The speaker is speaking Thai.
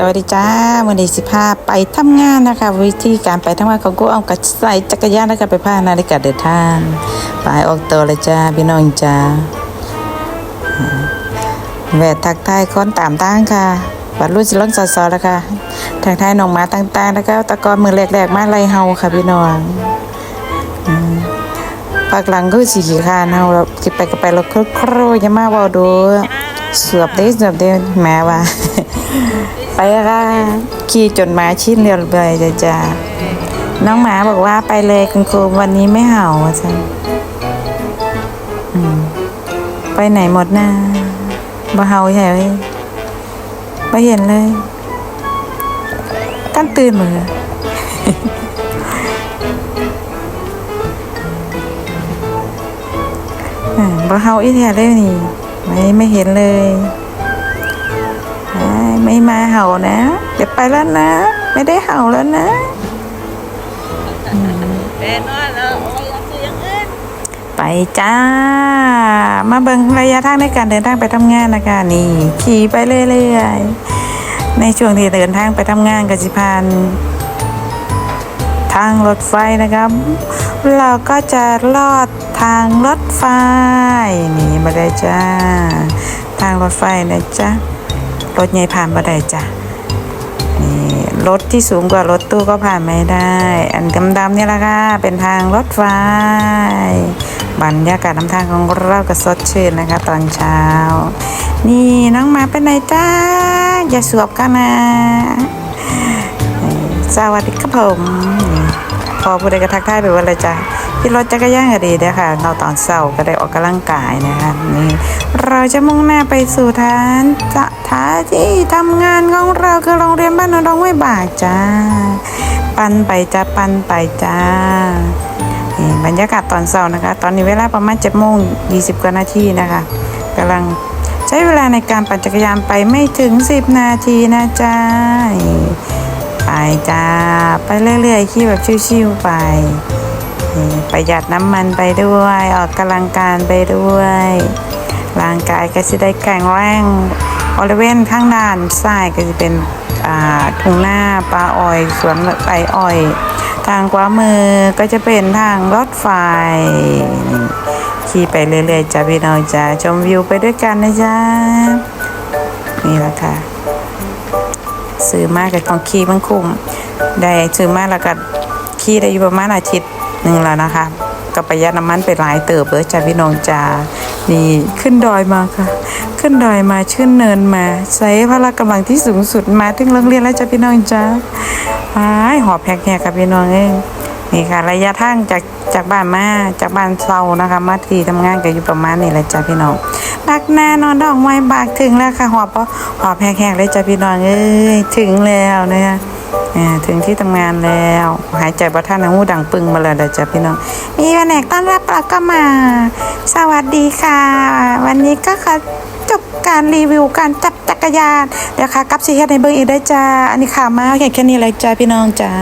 สวัสดีจ้าวันนี้สิพาไปทำงานนะคะ วิธีการไปทำงานของกูเอากระใส่จักรยานแล้วก็ไปพานาฬิกาเดินทางไปออกตัวเลยจ้าพี่น้องจ้าแหวดทักทายคนตามตั้งค่ะบัดรุ่นสิล้นสอสอแล้วค่ะทักทายน้องมาต่างๆแล้วก็ตะกอนมือแรกๆมาไล่เฮาค่ะพี่น้องปากหลังก็สีขี้คร้านเฮาแล้วสิไปก็ไปแล้วครๆอย่ามาเว้าดูเสือบเด้เสือบเด้แม่ว่า ไปค่ะขี่จนหมาชิ้นเรียบเลยจ้ะจ้าน้องหมาบอกว่าไปเลยคุณครูวันนี้ไม่เห่าจ้ะไปไหนหมดนะบ่เห่าใช่ไหมไม่เห็นเลยตั้นตื่นมือบ่เห่าอีแท้เลยนี่ ไม่ไม่เห็นเลย มาเห่านะ เดี๋ยวไปแล้วนะ ไม่ได้เห่าแล้วนะเป็นว่าเราเอาอยากซื้ออย่างอื่นไปจ้า มาเบิงระยะทางในการเดินทางไปทำงานนะคะนี่ขี่ไปเรื่อยๆในช่วงที่เดินทางไปทำงานกับสิพานทางรถไฟนะครับ เราก็จะลอดทางรถไฟนี่มาได้จ้า ทางรถไฟนะจ๊ะ รถใหญ่ผ่านมาได้จ้ะนี่รถที่สูงกว่ารถตู้ก็ผ่านไม่ได้ อันดำๆนี่ละค่ะ เป็นทางรถไฟ บรรยากาศน้ำทางของเราก็สดชื่นนะคะ ตอนเช้า นี่น้องมาเป็นไหนจ้า อย่าสวบกันนะ สวัสดีครับผม พอผู้ใดกระทักทายไปว่าอะไรจ้าที่รถจักรยานก็ดีเด้อค่ะเราตอนเช้าก็ได้ออกกำลังกายนะคะนี่เราจะมุ่งหน้าไปสู่ฐานจะฐาที่ทำงานของเราคือโรงเรียนบ้านนนทองห้วยบากจ้าปันไปจ้าปันไปจ้านี่บรรยากาศตอนเช้านะคะ ตอนนี้เวลาประมาณ7จ็ดโมงยีกว่านาทีนะคะกำลังใช้เวลาในการปั่นจักรยานไปไม่ถึง 10 นาทีนะจ๊ะ ไปจ้า ไปเรื่อยๆขี่แบบชิวๆไป ประหยัดน้ำมันไปด้วย ออกกำลังกายไปด้วย ร่างกายก็จะได้แข็งแรงบริเวณข้างด้านซ้ายก็จะเป็นทุ่งหน้าปลาอ้อยสวนไร่อ้อย ทางขวามือก็จะเป็นทางรถไฟขี่ไปเรื่อยๆจ้าพี่น้องจ้าชมวิวไปด้วยกันนะจ๊ะนี่แหละค่ะ ซื้อมากกับของขี้มันคุ้มได้ซื้อมากแล้วก็ขี้ได้อยู่ประมาณอาทิตย์หนึ่งแล้วนะคะก็ประหยัดน้ำมันไปหลายเติบเลยจ้าพี่น้องจ้านี่ขึ้นดอยมาค่ะ ขึ้นดอยมาชื่นเนินมาใช้พละกำลังที่สูงสุดมาถึงโรงเรียนแล้วจ้าพี่น้องจ้าหายหอบแพกแหกกับพี่น้องเอง นี่ค่ะระยะทางจากจากบ้านมาจากบ้านเซานะคะ มาที่ทำงานก็อยู่ประมาณนี้แหละจ้ะพี่น้องบักแน่นอนดอกไม้บากถึงแล้วค่ะหอบหอบแพกๆเลยจ้ะพี่น้องเอ้ยถึงแล้วนะคะถึงที่ทำงานแล้ว หายใจบ่ทันหูดังปึงมาแล้วเด้อจ้ะพี่น้อง มีแผนกต้อนรับเราก็มา สวัสดีค่ะ วันนี้ก็ขอจบการรีวิวการจับจักรยานเดี๋ยวค่ะกับสิเฮดให้เบิ่งอีกได้จ้าอันนี้ข่าวมาแค่แค่นี้เลยจ้าพี่น้องจ้า